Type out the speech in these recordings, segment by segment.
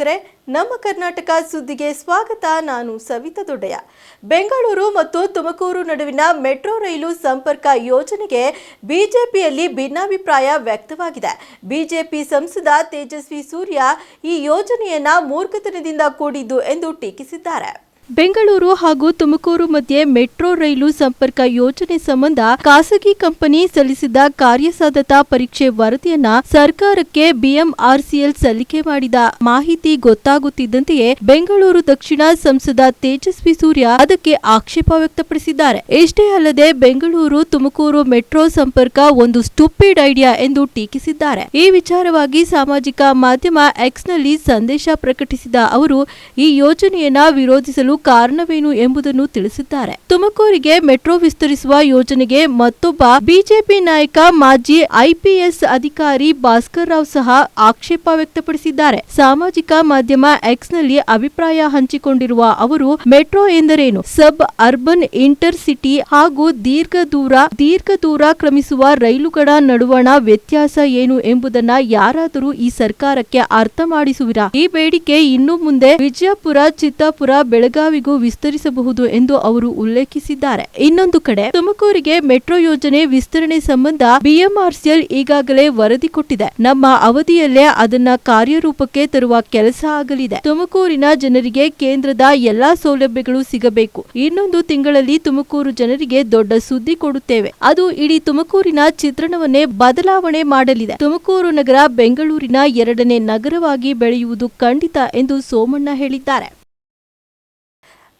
ವೀಕ್ಷಕರೇ, ನಮ್ಮ ಕರ್ನಾಟಕ ಸುದ್ದಿಗೆ ಸ್ವಾಗತ. ನಾನು ಸವಿತಾ ದೊಡ್ಡಯ್ಯ. ಬೆಂಗಳೂರು ಮತ್ತು ತುಮಕೂರು ನಡುವಿನ ಮೆಟ್ರೋ ರೈಲು ಸಂಪರ್ಕ ಯೋಜನೆಗೆ ಬಿಜೆಪಿಯಲ್ಲಿ ಭಿನ್ನಾಭಿಪ್ರಾಯ ವ್ಯಕ್ತವಾಗಿದೆ. ಬಿಜೆಪಿ ಸಂಸದ ತೇಜಸ್ವಿ ಸೂರ್ಯ ಈ ಯೋಜನೆಯನ್ನ ಮೂರ್ಖತನದಿಂದ ಕೂಡಿದ್ದು ಎಂದು ಟೀಕಿಸಿದ್ದಾರೆ. ಬೆಂಗಳೂರು ಹಾಗೂ ತುಮಕೂರು ಮಧ್ಯೆ ಮೆಟ್ರೋ ರೈಲು ಸಂಪರ್ಕ ಯೋಜನೆ ಸಂಬಂಧ ಖಾಸಗಿ ಕಂಪನಿ ಸಲ್ಲಿಸಿದ್ದ ಕಾರ್ಯಸಾಧ್ಯತಾ ಪರೀಕ್ಷೆ ವರದಿಯನ್ನ ಸರ್ಕಾರಕ್ಕೆ ಬಿಎಂಆರ್ಸಿಎಲ್ ಸಲ್ಲಿಕೆ ಮಾಡಿದ ಮಾಹಿತಿ ಗೊತ್ತಾಗುತ್ತಿದ್ದಂತೆಯೇ ಬೆಂಗಳೂರು ದಕ್ಷಿಣ ಸಂಸದ ತೇಜಸ್ವಿ ಸೂರ್ಯ ಅದಕ್ಕೆ ಆಕ್ಷೇಪ ವ್ಯಕ್ತಪಡಿಸಿದ್ದಾರೆ. ಇಷ್ಟೇ ಅಲ್ಲದೆ ಬೆಂಗಳೂರು ತುಮಕೂರು ಮೆಟ್ರೋ ಸಂಪರ್ಕ ಒಂದು ಸ್ಟುಪಿಡ್ ಐಡಿಯಾ ಎಂದು ಟೀಕಿಸಿದ್ದಾರೆ. ಈ ವಿಚಾರವಾಗಿ ಸಾಮಾಜಿಕ ಮಾಧ್ಯಮ ಎಕ್ಸ್ನಲ್ಲಿ ಸಂದೇಶ ಪ್ರಕಟಿಸಿದ ಅವರು ಈ ಯೋಜನೆಯನ್ನ ವಿರೋಧಿಸಲು ಕಾರಣವೇನು ಎಂಬುದನ್ನು ತಿಳಿಸಿದ್ದಾರೆ. ತುಮಕೂರಿಗೆ ಮೆಟ್ರೋ ವಿಸ್ತರಿಸುವ ಯೋಜನೆಗೆ ಮತ್ತೊಬ್ಬ ಬಿಜೆಪಿ ನಾಯಕ ಮಾಜಿ ಐಪಿಎಸ್ ಅಧಿಕಾರಿ ಭಾಸ್ಕರ್ ರಾವ್ ಸಹ ಆಕ್ಷೇಪ ವ್ಯಕ್ತಪಡಿಸಿದ್ದಾರೆ. ಸಾಮಾಜಿಕ ಮಾಧ್ಯಮ ಎಕ್ಸ್ನಲ್ಲಿ ಅಭಿಪ್ರಾಯ ಹಂಚಿಕೊಂಡಿರುವ ಅವರು, ಮೆಟ್ರೋ ಎಂದರೇನು? ಸಬ್ ಅರ್ಬನ್ ಇಂಟರ್ ಸಿಟಿ ಹಾಗೂ ದೀರ್ಘ ದೂರ ದೀರ್ಘ ದೂರ ಕ್ರಮಿಸುವ ರೈಲುಗಳ ನಡುವಣ ವ್ಯತ್ಯಾಸ ಏನು ಎಂಬುದನ್ನ ಯಾರಾದರೂ ಈ ಸರ್ಕಾರಕ್ಕೆ ಅರ್ಥ ಮಾಡಿಸುವಿರಾ? ಈ ಬೇಡಿಕೆ ಇನ್ನು ಮುಂದೆ ವಿಜಯಪುರ, ಚಿತ್ತಾಪುರ ಬೆಳಗಾವಿಗೂ ವಿಸ್ತರಿಸಬಹುದು ಎಂದು ಅವರು ಉಲ್ಲೇಖಿಸಿದ್ದಾರೆ. ಇನ್ನೊಂದು ಕಡೆ, ತುಮಕೂರಿಗೆ ಮೆಟ್ರೋ ಯೋಜನೆ ವಿಸ್ತರಣೆ ಸಂಬಂಧ ಬಿಎಂಆರ್ಸಿಎಲ್ ಈಗಾಗಲೇ ವರದಿ ಕೊಟ್ಟಿದೆ. ನಮ್ಮ ಅವಧಿಯಲ್ಲೇ ಅದನ್ನ ಕಾರ್ಯರೂಪಕ್ಕೆ ತರುವ ಕೆಲಸ ಆಗಲಿದೆ. ತುಮಕೂರಿನ ಜನರಿಗೆ ಕೇಂದ್ರದ ಎಲ್ಲಾ ಸೌಲಭ್ಯಗಳು ಸಿಗಬೇಕು. ಇನ್ನೊಂದು ತಿಂಗಳಲ್ಲಿ ತುಮಕೂರು ಜನರಿಗೆ ದೊಡ್ಡ ಸುದ್ದಿ ಕೊಡುತ್ತೇವೆ. ಅದು ಇಡೀ ತುಮಕೂರಿನ ಚಿತ್ರಣವನ್ನೇ ಬದಲಾವಣೆ ಮಾಡಲಿದೆ. ತುಮಕೂರು ನಗರ ಬೆಂಗಳೂರಿನ ಎರಡನೇ ನಗರವಾಗಿ ಬೆಳೆಯುವುದು ಖಂಡಿತ ಎಂದು ಸೋಮಣ್ಣ ಹೇಳಿದ್ದಾರೆ.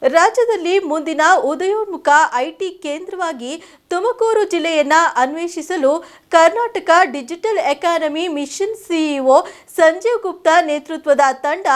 ರಾಜ್ಯದಲ್ಲಿ ಮುಂದಿನ ಉದಯೋನ್ಮುಖ ಐಟಿ ಕೇಂದ್ರವಾಗಿ ತುಮಕೂರು ಜಿಲ್ಲೆಯನ್ನ ಅನ್ವೇಷಿಸಲು Karnataka digital economy mission CEO Sanjeev Gupta ನೇತೃತ್ವದ ತಂಡ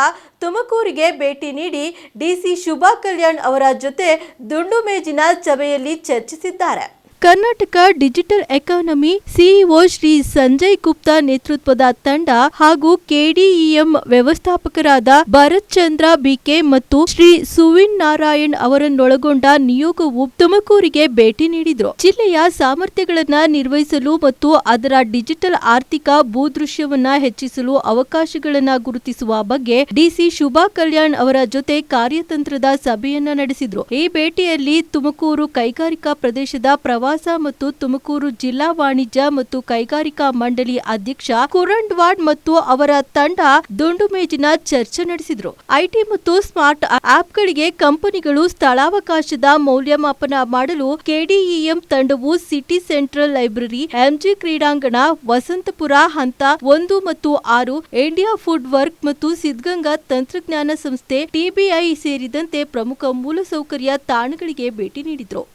ತುಮಕೂರಿಗೆ ಭೇಟಿ ನೀಡಿ ಡಿಸಿ ಶುಭಾ ಕಲ್ಯಾಣ್ ಅವರ ಜೊತೆ ದುಂಡು ಮೇಜಿನ ಸಭೆಯಲ್ಲಿ ಚರ್ಚಿಸಿದ್ದಾರೆ. Karnataka digital economy CEO Shri Sanjay Gupta ನೇತೃತ್ವದ ತಂಡ ಹಾಗೂ ಕೆಡಿಇಎಂ ವ್ಯವಸ್ಥಾಪಕರಾದ ಭರತ್ ಚಂದ್ರ ಬಿಕೆ ಮತ್ತು ಶ್ರೀ ಸುವಿನ್ ನಾರಾಯಣ್ ಅವರನ್ನೊಳಗೊಂಡ ನಿಯೋಗವು ತುಮಕೂರಿಗೆ ಭೇಟಿ ನೀಡಿದ್ರು. ಜಿಲ್ಲೆಯ ಸಾಮರ್ಥ್ಯಗಳನ್ನ ನಿರ್ವಹಿಸಲು ಮತ್ತು ಅದರ ಡಿಜಿಟಲ್ ಆರ್ಥಿಕ ಭೂದೃಶ್ಯವನ್ನ ಹೆಚ್ಚಿಸಲು ಅವಕಾಶಗಳನ್ನ ಗುರುತಿಸುವ ಬಗ್ಗೆ ಡಿಸಿ ಶುಭಾ ಕಲ್ಯಾಣ್ ಅವರ ಜೊತೆ ಕಾರ್ಯತಂತ್ರದ ಸಭೆಯನ್ನ ನಡೆಸಿದ್ರು. ಈ ಭೇಟಿಯಲ್ಲಿ ತುಮಕೂರು ಕೈಗಾರಿಕಾ ಪ್ರದೇಶದ ಪ್ರವಾಸ ಮತ್ತು ತುಮಕೂರು ಜಿಲ್ಲಾ ವಾಣಿಜ್ಯ ಮತ್ತು ಕೈಗಾರಿಕಾ ಮಂಡಳಿ ಅಧ್ಯಕ್ಷ ಕುರಂಡ್ವಾಡ್ ಮತ್ತು ಅವರ ತಂಡ ದುಂಡು ಮೇಜಿನ ಚರ್ಚೆ ನಡೆಸಿದ್ರು. ಐಟಿ ಮತ್ತು ಸ್ಮಾರ್ಟ್ ಆಪ್ಗಳಿಗೆ ಕಂಪನಿಗಳು ಸ್ಥಳಾವಕಾಶದ ಮೌಲ್ಯಮಾಪನ ಮಾಡಲು ಕೆಡಿಇಎಂ ತಂಡವು ಸಿಟಿ ಸೆಂಟ್ರಲ್ ಲೈಬ್ರರಿ, ಎಂಜಿ ಕ್ರೀಡಾಂಗಣ, ವಸಂತಪುರ ಹಂತ ಒಂದು ಮತ್ತು ಆರು, ಇಂಡಿಯಾ ಫುಡ್ ವರ್ಕ್ ಮತ್ತು ಸಿದ್ಧಗಂಗಾ ತಂತ್ರಜ್ಞಾನ ಸಂಸ್ಥೆ ಟಿಬಿಐ ಸೇರಿದಂತೆ ಪ್ರಮುಖ ಮೂಲಸೌಕರ್ಯ ತಾಣಗಳಿಗೆ ಭೇಟಿ ನೀಡಿದ್ರು.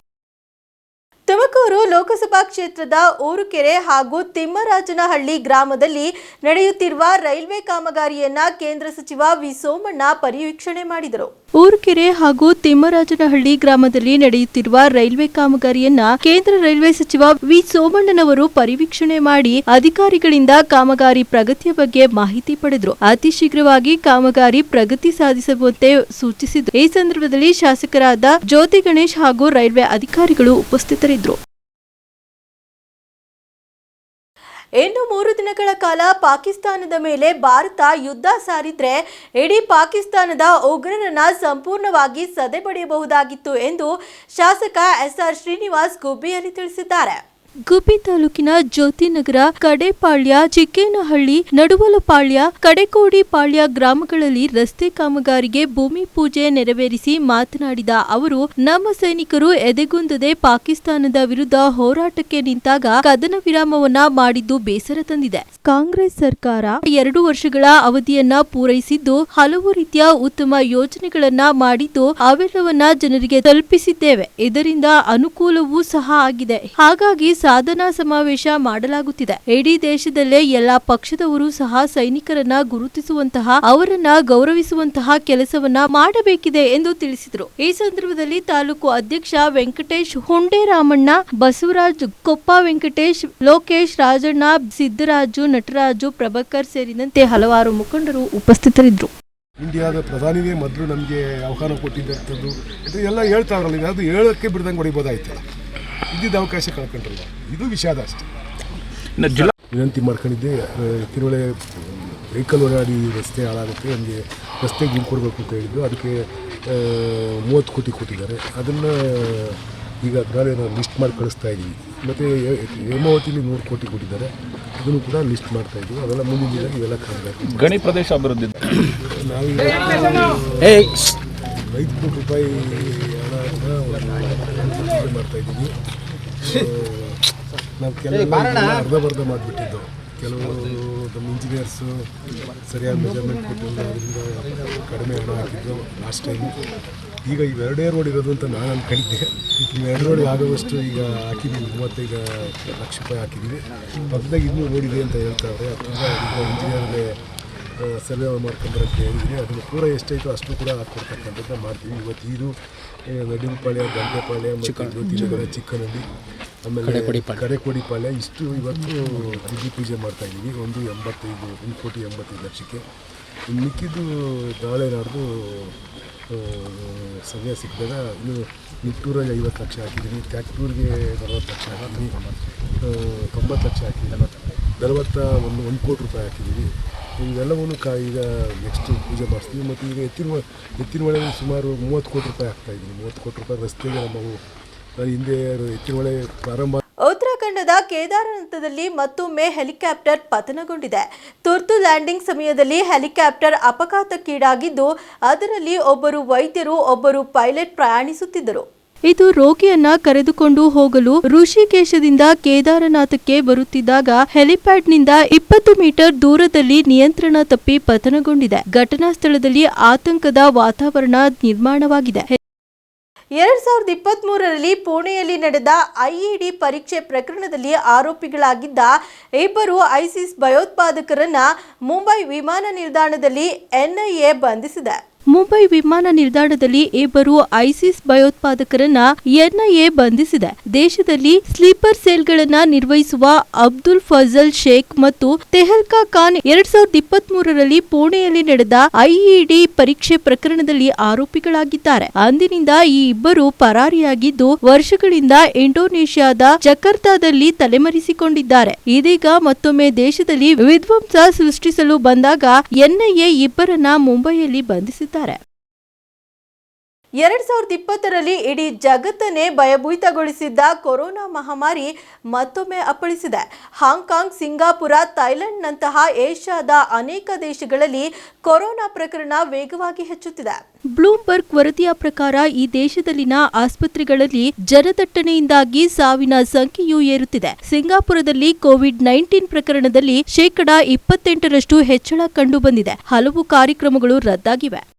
ತುಮಕೂರು ಲೋಕಸಭಾ ಕ್ಷೇತ್ರದ ಊರುಕೆರೆ ಹಾಗೂ ತಿಮ್ಮರಾಜನಹಳ್ಳಿ ಗ್ರಾಮದಲ್ಲಿ ನಡೆಯುತ್ತಿರುವ ರೈಲ್ವೆ ಕಾಮಗಾರಿಯನ್ನ ಕೇಂದ್ರ ಸಚಿವ ವಿ ಸೋಮಣ್ಣ ಪರಿವೀಕ್ಷಣೆ ಮಾಡಿದರು. ಊರುಕೆರೆ ಹಾಗೂ ತಿಮ್ಮರಾಜನಹಳ್ಳಿ ಗ್ರಾಮದಲ್ಲಿ ನಡೆಯುತ್ತಿರುವ ರೈಲ್ವೆ ಕಾಮಗಾರಿಯನ್ನ ಕೇಂದ್ರ ರೈಲ್ವೆ ಸಚಿವ ವಿ ಸೋಮಣ್ಣನವರು ಪರಿವೀಕ್ಷಣೆ ಮಾಡಿ ಅಧಿಕಾರಿಗಳಿಂದ ಕಾಮಗಾರಿ ಪ್ರಗತಿಯ ಬಗ್ಗೆ ಮಾಹಿತಿ ಪಡೆದರು. ಅತಿ ಶೀಘ್ರವಾಗಿ ಕಾಮಗಾರಿ ಪ್ರಗತಿ ಸಾಧಿಸುವಂತೆ ಸೂಚಿಸಿದರು. ಈ ಸಂದರ್ಭದಲ್ಲಿ ಶಾಸಕರಾದ ಜ್ಯೋತಿ ಗಣೇಶ್ ಹಾಗೂ ರೈಲ್ವೆ ಅಧಿಕಾರಿಗಳು ಉಪಸ್ಥಿತರಿದ್ದರು. ಇನ್ನು ಮೂರು ದಿನಗಳ ಕಾಲ ಪಾಕಿಸ್ತಾನದ ಮೇಲೆ ಭಾರತ ಯುದ್ಧ ಸಾರಿದ್ರೆ ಇಡೀ ಪಾಕಿಸ್ತಾನದ ಉಗ್ರರನ್ನ ಸಂಪೂರ್ಣವಾಗಿ ಸದೆಬಡಿಯಬಹುದಾಗಿತ್ತು ಎಂದು ಶಾಸಕ ಎಸ್ಆರ್ ಶ್ರೀನಿವಾಸ್ ಗುಬ್ಬಿಯಲ್ಲಿ ತಿಳಿಸಿದ್ದಾರೆ. ಗುಬ್ಬಿ ತಾಲೂಕಿನ ಜ್ಯೋತಿನಗರ ಕಡೆಪಾಳ್ಯ ಚಿಕ್ಕೇನಹಳ್ಳಿ ನಡುವಲಪಾಳ್ಯ ಕಡೆಕೋಡಿಪಾಳ್ಯ ಗ್ರಾಮಗಳಲ್ಲಿ ರಸ್ತೆ ಕಾಮಗಾರಿಗೆ ಭೂಮಿ ಪೂಜೆ ನೆರವೇರಿಸಿ ಮಾತನಾಡಿದ ಅವರು, ನಮ್ಮ ಸೈನಿಕರು ಎದೆಗುಂದದೆ ಪಾಕಿಸ್ತಾನದ ವಿರುದ್ಧ ಹೋರಾಟಕ್ಕೆ ನಿಂತಾಗ ಕದನ ವಿರಾಮವನ್ನ ಮಾಡಿದ್ದು ಬೇಸರ ತಂದಿದೆ. ಕಾಂಗ್ರೆಸ್ ಸರ್ಕಾರ ಎರಡು ವರ್ಷಗಳ ಅವಧಿಯನ್ನ ಪೂರೈಸಿದ್ದು, ಹಲವು ರೀತಿಯ ಉತ್ತಮ ಯೋಜನೆಗಳನ್ನ ಮಾಡಿದ್ದು ಅವೆಲ್ಲವನ್ನ ಜನರಿಗೆ ತಲುಪಿಸಿದ್ದೇವೆ. ಇದರಿಂದ ಅನುಕೂಲವೂ ಸಹ ಆಗಿದೆ. ಹಾಗಾಗಿ ಸಾಧನಾ ಸಮಾವೇಶ ಮಾಡಲಾಗುತ್ತಿದೆ. ಇಡೀ ದೇಶದಲ್ಲೇ ಎಲ್ಲಾ ಪಕ್ಷದವರು ಸಹ ಸೈನಿಕರನ್ನ ಗುರುತಿಸುವಂತಹ, ಅವರನ್ನ ಗೌರವಿಸುವಂತಹ ಕೆಲಸವನ್ನ ಮಾಡಬೇಕಿದೆ ಎಂದು ತಿಳಿಸಿದರು. ಈ ಸಂದರ್ಭದಲ್ಲಿ ತಾಲೂಕು ಅಧ್ಯಕ್ಷ ವೆಂಕಟೇಶ್ ಹುಂಡೇರಾಮಣ್ಣ, ಬಸವರಾಜ್ ಕೊಪ್ಪ ವೆಂಕಟೇಶ್, ಲೋಕೇಶ್ ರಾಜಣ್ಣ, ಸಿದ್ದರಾಜು, ನಟರಾಜು, ಪ್ರಭಾಕರ್ ಸೇರಿದಂತೆ ಹಲವಾರು ಮುಖಂಡರು ಉಪಸ್ಥಿತರಿದ್ದರು. ಇಂಡಿಯಾದ ಪ್ರಧಾನಿನೇ ಮೊದಲು ನಮಗೆ ಆಹ್ವಾನ ಕೊಟ್ಟಿದ್ದಂಥದ್ದು. ಎಲ್ಲ ಹೇಳ್ತಾರಲ್ಲ ಅದು ಹೇಳೋಕ್ಕೆ ಬಿಡ್ದಂಗೆ ಹೊಡಿಬೋದಾಯ್ತಲ್ಲ. ಇದ್ದಿದ್ದ ಅವಕಾಶ ಕಳ್ಕೊಂಡ್ರಲ್ಲ ಇದು ವಿಷಾದ ಅಷ್ಟೇ. ಇನ್ನು ಜಿಲ್ಲಾ ವಿನಂತಿ ಮಾಡ್ಕೊಂಡಿದ್ದೆ ತಿರುವಳೆ ಕಿರುಳೆ ವೆಹಿಕಲ್ ಓಡಾಡಿ ರಸ್ತೆ ಹಾಳಾಗುತ್ತೆ ನಮಗೆ ರಸ್ತೆ ಗಿಮ್ ಕೊಡಬೇಕು ಅಂತ ಹೇಳಿದ್ದು ಅದಕ್ಕೆ ಮೂವತ್ತು ಕೋಟಿ ಕೊಟ್ಟಿದ್ದಾರೆ. ಅದನ್ನು ಈಗ ಅದರಲ್ಲಿ ನಾವು ಲಿಸ್ಟ್ ಮಾಡಿ ಕಳಿಸ್ತಾ ಇದ್ದೀವಿ ಮತ್ತು ಹೇಮಾವತಿಲಿ ನೂರು ಕೋಟಿ ಕೊಟ್ಟಿದ್ದಾರೆ. ಅದನ್ನು ಕೂಡ ಲಿಸ್ಟ್ ಮಾಡ್ತಾ ಇದ್ದೀವಿ ಅದೆಲ್ಲ ಮುಂದಿನ ದಿನ ಇವೆಲ್ಲ ಕಾಣಬೇಕು. ಗಣಿ ಪ್ರದೇಶ ಅಭಿವೃದ್ಧಿ. ನಾವೀಗ ಐದು ಕೋಟಿ ರೂಪಾಯಿ ಹಣ ಮಾಡ್ತಾ ಇದ್ದೀವಿ ನಾವು ಕೆಲವು ಅರ್ಧಬರ್ಧ ಮಾಡಿಬಿಟ್ಟಿದ್ದು. ಕೆಲವು ನಮ್ಮ ಇಂಜಿನಿಯರ್ಸು ಸರಿಯಾದ ಮೆಜರ್ಮೆಂಟ್ ಕೊಟ್ಟಿಲ್ಲ ಅದರಿಂದ ಕಡಿಮೆ ಹಣ ಹಾಕಿದ್ದು ಲಾಸ್ಟ್ ಟೈಮು ಈಗ ಇವೆರಡೇ ರೋಡ್ ಇರೋದು ಅಂತ ನಾನು ಅನ್ಕೊಂಡಿದ್ದೆ. ಇವೆರಡು ರೋಡ್ ಆಗುವಷ್ಟು ಈಗ ಹಾಕಿದ್ದೀವಿ ಮೂವತ್ತೈದು ಲಕ್ಷ ರೂಪಾಯಿ ಹಾಕಿದ್ದೀವಿ ಪಕ್ಕದಾಗ ಇನ್ನೂ ರೋಡ್ ಇದೆ ಅಂತ ಹೇಳ್ತಾರೆ ಈಗ ಇಂಜಿನಿಯರ್ಗೆ ಸರ್ವೆ ಮಾಡ್ಕೊಂಬರಕ್ಕೆ ಹೇಳಿದ್ದೀನಿ ಅದನ್ನು ಪೂರ ಎಷ್ಟೈತೋ ಅಷ್ಟು ಕೂಡ ಹಾಕ್ಕೊಡ್ತಕ್ಕಂಥದ್ದು ಮಾಡ್ತೀವಿ. ಇವತ್ತು ಇದು ನಡುಪಾಳ್ಯ ಗಂಟೆಪಾಳ್ಯ ಮತ್ತು ಆಮೇಲೆ ಚಿಕ್ಕನಹಳ್ಳಿ. ಆಮೇಲೆ ಕಡೆಕೋಡಿಪಾಳ್ಯ ಇಷ್ಟು ಇವತ್ತು ಗುಡಿ ಪೂಜೆ ಮಾಡ್ತಾ ಇದ್ದೀವಿ. ಒಂದು ಎಂಬತ್ತೈದು ಒಂದು ಕೋಟಿ ಎಂಬತ್ತೈದು ಲಕ್ಷಕ್ಕೆ. ಇನ್ನು ಮಿಕ್ಕಿದ್ದು ನಾಳೆ ನಾಡ್ದು ಸಮಯ ಸಿಕ್ಕಿದಾಗ ಇನ್ನು ನಿಟ್ಟೂರಲ್ಲಿ ಐವತ್ತು ಲಕ್ಷ ಹಾಕಿದ್ದೀನಿ. ಟ್ಯಾಕ್ಟೂರಿಗೆ ನಲವತ್ತು ಲಕ್ಷ ಹಾಕಿದ್ದೀನಿ. ತೊಂಬತ್ತು ಲಕ್ಷ ಹಾಕಿದ್ದೀನಿ. ನಲವತ್ತ ಒಂದು ಒಂದು ಕೋಟಿ ರೂಪಾಯಿ ಹಾಕಿದ್ದೀವಿ. ಇವೆಲ್ಲವನ್ನು ಕಾ ಈಗ ನೆಕ್ಸ್ಟ್ ಪೂಜೆ ಮಾಡಿಸ್ತೀವಿ ಮತ್ತು ಈಗ ಎತ್ತಿನ ಎತ್ತಿನ ಸುಮಾರು ಮೂವತ್ತು ಕೋಟಿ ರೂಪಾಯಿ ಹಾಕ್ತಾಯಿದ್ದೀನಿ ಮೂವತ್ತು ಕೋಟಿ ರೂಪಾಯಿ ರಸ್ತೆಗೆ ನಮ್ಮ ಹಿಂದೆ ಎತ್ತಿನ ಪ್ರಾರಂಭ ಉತ್ತರಾಖಂಡದ ಕೇದಾರನಾಥದಲ್ಲಿ ಮತ್ತೊಮ್ಮೆ ಹೆಲಿಕಾಪ್ಟರ್ ಪತನಗೊಂಡಿದೆ. ತುರ್ತು ಲ್ಯಾಂಡಿಂಗ್ ಸಮಯದಲ್ಲಿ ಹೆಲಿಕಾಪ್ಟರ್ ಅಪಘಾತಕ್ಕೀಡಾಗಿದ್ದು, ಅದರಲ್ಲಿ ಒಬ್ಬರು ವೈದ್ಯರು, ಒಬ್ಬರು ಪೈಲಟ್ ಪ್ರಯಾಣಿಸುತ್ತಿದ್ದರು. ಇದು ರೋಗಿಯನ್ನ ಕರೆದುಕೊಂಡು ಹೋಗಲು ಋಷಿಕೇಶದಿಂದ ಕೇದಾರನಾಥಕ್ಕೆ ಬರುತ್ತಿದ್ದಾಗ ಹೆಲಿಪ್ಯಾಡ್ನಿಂದ ಇಪ್ಪತ್ತು ಮೀಟರ್ ದೂರದಲ್ಲಿ ನಿಯಂತ್ರಣ ತಪ್ಪಿ ಪತನಗೊಂಡಿದೆ. ಘಟನಾ ಸ್ಥಳದಲ್ಲಿ ಆತಂಕದ ವಾತಾವರಣ ನಿರ್ಮಾಣವಾಗಿದೆ. ಎರಡ್ ಸಾವಿರದ ಇಪ್ಪತ್ತ್ ಮೂರರಲ್ಲಿ ಪುಣೆಯಲ್ಲಿ ನಡೆದ ಐಇಡಿ ಪರೀಕ್ಷೆ ಪ್ರಕರಣದಲ್ಲಿ ಆರೋಪಿಗಳಾಗಿದ್ದ ಇಬ್ಬರು ಐಸಿಸ್ ಭಯೋತ್ಪಾದಕರನ್ನ ಮುಂಬೈ ವಿಮಾನ ನಿಲ್ದಾಣದಲ್ಲಿ ಎನ್ಐಎ ಬಂಧಿಸಿದೆ. ಮುಂಬೈ ವಿಮಾನ ನಿಲ್ದಾಣದಲ್ಲಿ ಇಬ್ಬರು ಐಸಿಸ್ ಭಯೋತ್ಪಾದಕರನ್ನ ಎನ್ಐಎ ಬಂಧಿಸಿದೆ. ದೇಶದಲ್ಲಿ ಸ್ಲೀಪರ್ ಸೇಲ್ಗಳನ್ನ ನಿರ್ವಹಿಸುವ ಅಬ್ದುಲ್ ಫಜಲ್ ಶೇಖ್ ಮತ್ತು ತೆಹಲ್ಕಾ ಖಾನ್ ಎರಡ್ ಸಾವಿರದ ಇಪ್ಪತ್ತ್ ಮೂರರಲ್ಲಿ ಪುಣೆಯಲ್ಲಿ ನಡೆದ ಐಇಡಿ ಪರೀಕ್ಷೆ ಪ್ರಕರಣದಲ್ಲಿ ಆರೋಪಿಗಳಾಗಿದ್ದಾರೆ. ಅಂದಿನಿಂದ ಈ ಇಬ್ಬರು ಪರಾರಿಯಾಗಿದ್ದು, ವರ್ಷಗಳಿಂದ ಇಂಡೋನೇಷ್ಯಾದ ಜಕರ್ತಾದಲ್ಲಿ ತಲೆಮರೆಸಿಕೊಂಡಿದ್ದಾರೆ. ಇದೀಗ ಮತ್ತೊಮ್ಮೆ ದೇಶದಲ್ಲಿ ವಿಧ್ವಂಸ ಸೃಷ್ಟಿಸಲು ಬಂದಾಗ ಎನ್ಐಎ ಇಬ್ಬರನ್ನ ಮುಂಬೈಯಲ್ಲಿ ಬಂಧಿಸಿದ್ದಾರೆ. ಎರಡ್ ಸಾವಿರದ ಇಪ್ಪತ್ತರಲ್ಲಿ ಇಡೀ ಜಗತ್ತನ್ನೇ ಭಯಭೀತಗೊಳಿಸಿದ್ದ ಕೊರೋನಾ ಮಹಾಮಾರಿ ಮತ್ತೊಮ್ಮೆ ಅಪ್ಪಳಿಸಿದೆ. ಹಾಂಗ್ಕಾಂಗ್ ಸಿಂಗಾಪುರ ಥೈಲೆಂಡ್ನಂತಹ ಏಷ್ಯಾದ ಅನೇಕ ದೇಶಗಳಲ್ಲಿ ಕೊರೋನಾ ಪ್ರಕರಣ ವೇಗವಾಗಿ ಹೆಚ್ಚುತ್ತಿದೆ. ಬ್ಲೂಮ್ಬರ್ಗ್ ವರದಿಯ ಪ್ರಕಾರ ಈ ದೇಶದಲ್ಲಿನ ಆಸ್ಪತ್ರೆಗಳಲ್ಲಿ ಜನದಟ್ಟಣೆಯಿಂದಾಗಿ ಸಾವಿನ ಸಂಖ್ಯೆಯೂ ಏರುತ್ತಿದೆ. ಸಿಂಗಾಪುರದಲ್ಲಿ ಕೋವಿಡ್ ನೈನ್ಟೀನ್ ಪ್ರಕರಣದಲ್ಲಿ ಶೇಕಡಾ ಇಪ್ಪತ್ತೆಂಟರಷ್ಟು ಹೆಚ್ಚಳ ಕಂಡುಬಂದಿದೆ. ಹಲವು ಕಾರ್ಯಕ್ರಮಗಳು ರದ್ದಾಗಿವೆ.